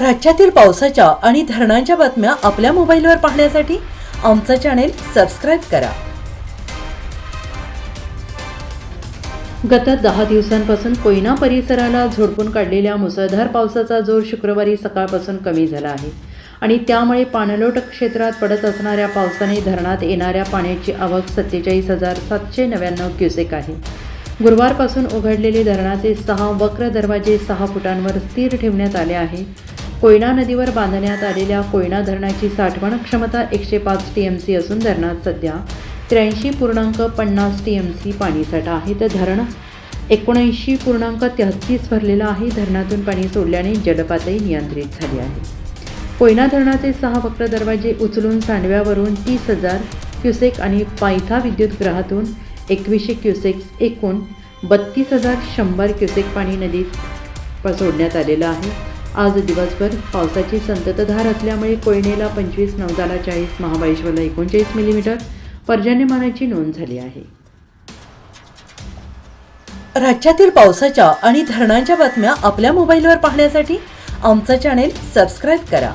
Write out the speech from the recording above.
राज्यातील पावसाच्या आणि धरणांच्या बातम्या आपल्या मोबाईलवर पाहण्यासाठी आमचं चॅनेल सबस्क्राईब करा. गत दहा दिवसांपासून कोयना परिसराला झोडपून काढलेल्या मुसळधार पावसाचा जोर शुक्रवारी सकाळपासून कमी झाला आहे आणि त्यामुळे पाणलोट क्षेत्रात पडत असणाऱ्या पावसाने धरणात येणाऱ्या पाण्याची आवक सत्तेचाळीस हजार सातशे नव्याण्णव क्युसेक आहे. गुरुवारपासून उघडलेले धरणाचे सहा वक्र दरवाजे सहा फुटांवर स्थिर ठेवण्यात आले आहे. कोयना नदीवर बांधण्यात आलेल्या कोयना धरणाची साठवण क्षमता एकशे पाच टी एम सी असून धरणात सध्या त्र्याऐंशी पूर्णांक पन्नास टी एम सी पाणीसाठा आहे. तर धरण एकोणऐंशी पूर्णांक तेहतीस भरलेलं आहे. धरणातून पाणी सोडल्याने जलपातळी नियंत्रित झाली आहे. कोयना धरणाचे सहा वक्र दरवाजे उचलून सांडव्यावरून तीस हजार क्युसेक आणि पायथा विद्युतगृहातून एकवीसशे क्युसेक्स एकूण बत्तीस हजार शंभर क्युसेक पाणी नदीत प- सोडण्यात आलेलं आहे. आज दिवसभर पावसाची संततधार असल्यामुळे कोयनेला पंचवीस नवदाला चाळीस महाबळेश्वरला एकोणचाळीस मिलीमीटर पर्जन्यमानाची नोंद झाली आहे. राज्यातील पावसाच्या आणि धरणांच्या बातम्या आपल्या मोबाईलवर पाहण्यासाठी आमचं चॅनेल सबस्क्राईब करा.